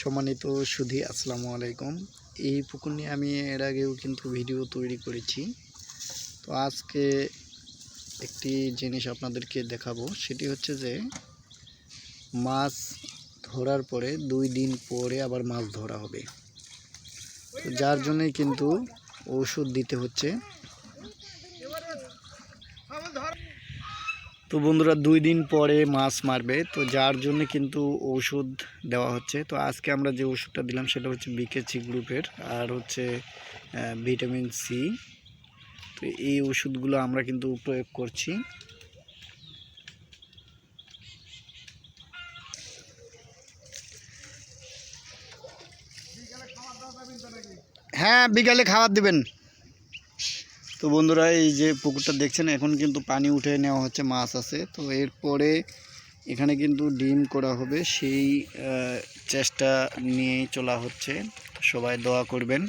সম্মানিত সুধী, আসসালামু আলাইকুম। এই পুকুর নিয়ে আমি এর আগেও কিন্তু ভিডিও তৈরি করেছি। তো আজকে একটি জিনিস আপনাদেরকে দেখাবো, সেটি হচ্ছে যে মাছ ধরার পরে দুই দিন পরে আবার মাছ ধরা হবে। তো যার জন্যই কিন্তু ওষুধ দিতে হচ্ছে। তো বন্ধুরা দুই দিন পরে মাছ মারবে, তো যার জন্য কিন্তু ওষুধ দেওয়া হচ্ছে। তো আজকে আমরা যে ওষুধটা দিলাম সেটা হচ্ছে বিকেসি গ্রুপের আর হচ্ছে ভিটামিন সি তো এই ওষুধগুলো আমরা কিন্তু প্রয়োগ করছি। হ্যাঁ বিকালে খাবার দিবেন। তো বন্ধুরা, এই যে পুকুরটা দেখছেন, এখন কিন্তু পানি উঠে নেওয়া হচ্ছে, মাছ আছে। তো এরপরে এখানে কিন্তু ডিম করা হবে, সেই চেষ্টা নিয়েই চলা হচ্ছে। সবাই দোয়া করবেন।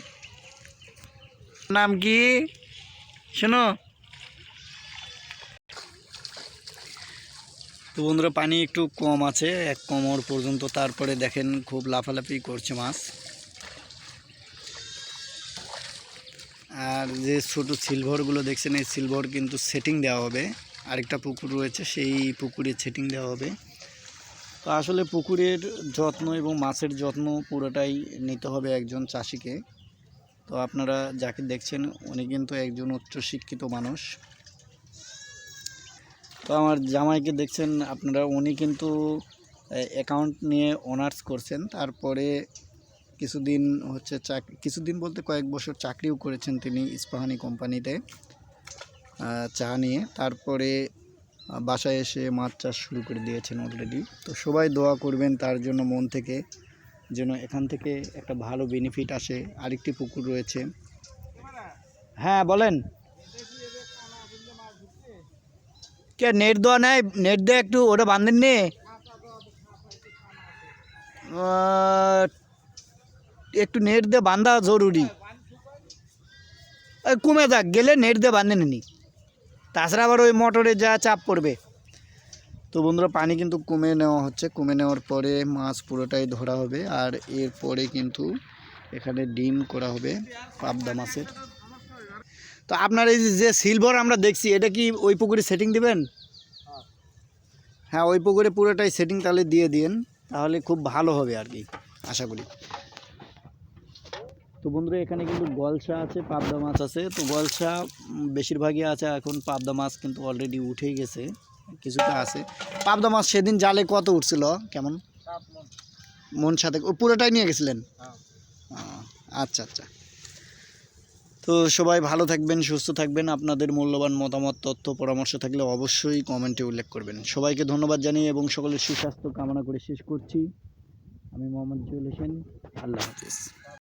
নাম কি? শোনো। তো বন্ধুরা, পানি একটু কম আছে, এক কোমর পর্যন্ত। তারপরে দেখেন, খুব লাফালাফি করছে মাছ। আর যে ছোট সিলভারগুলো দেখছেন, এই সিলভার কিন্তু সেটিং দেওয়া হবে। আরেকটা পুকুর রয়েছে, সেই পুকুরে সেটিং দেওয়া হবে। তো আসলে পুকুরের যত্ন এবং মাছের যত্ন পুরোটাই নিতে হবে একজন চাষিকে। তো আপনারা যাকে দেখছেন, উনি কিন্তু একজন উচ্চশিক্ষিত মানুষ। তো আমার জামাইকে দেখছেন, আপনারা, উনি কিন্তু অ্যাকাউন্ট নিয়ে অনার্স করছেন। তারপরে কিছুদিন হচ্ছে চাকরি কিছুদিন বলতে কয়েক বছর চাকরিও করেছেন তিনি ইস্পাহানি কোম্পানিতে চা নিয়ে। তারপরে বাসায় এসে মাছ চাষ শুরু করে দিয়েছেন অলরেডি তো সবাই দোয়া করবেন তার জন্য মন থেকে যেন এখান থেকে একটা ভালো বেনিফিট আসে। আরেকটি পুকুর রয়েছে। হ্যাঁ বলেন। কে, নেট দেওয়া নেই? নেট দিয়ে একটু, ওটা বান্ধেন নি একটু নেট দিয়ে বাঁধা জরুরি। ওই কমে যাক, গেলে নেট দিয়ে বাঁধে নিনি। তাছাড়া আবার ওই মোটরে যা চাপ পড়বে। তো বন্ধুরা, পানি কিন্তু কমে নেওয়া হচ্ছে। কমে নেওয়ার পরে মাছ পুরোটাই ধরা হবে। আর এরপরে কিন্তু এখানে ডিম করা হবে পাবদা মাছের। তো আপনার এই যে সিলভার আমরা দেখছি, এটা কি ওই পুকুরে সেটিং দিবেন? হ্যাঁ ওই পুকুরে পুরোটাই সেটিং তাহলে দিয়ে দিন তাহলে খুব ভালো হবে আর কি, আশা করি। তো বন্ধুরা এখানে কিন্তু গলসা আছে পাবদা মাছ আছে। তো গলসা বেশিরভাগই আছে এখন পাবদা মাছ কিন্তু অলরেডি উঠেই গেছে কিছুটা আছে। পাবদা মাছ সেদিন জালে কত উঠছিল? কেমন? মন সাথে পুরোটাই নিয়ে গেছিলেন? আচ্ছা আচ্ছা। তো সবাই ভালো থাকবেন সুস্থ থাকবেন। আপনাদের মূল্যবান মতামত তথ্য পরামর্শ থাকলে অবশ্যই কমেন্টে উল্লেখ করবেন। সবাইকে ধন্যবাদ জানিয়ে এবং সকলের সুস্বাস্থ্য কামনা করে শেষ করছি। আমি মোহাম্মদ জুয়েল হোসেন আল্লাহ হাফিজ।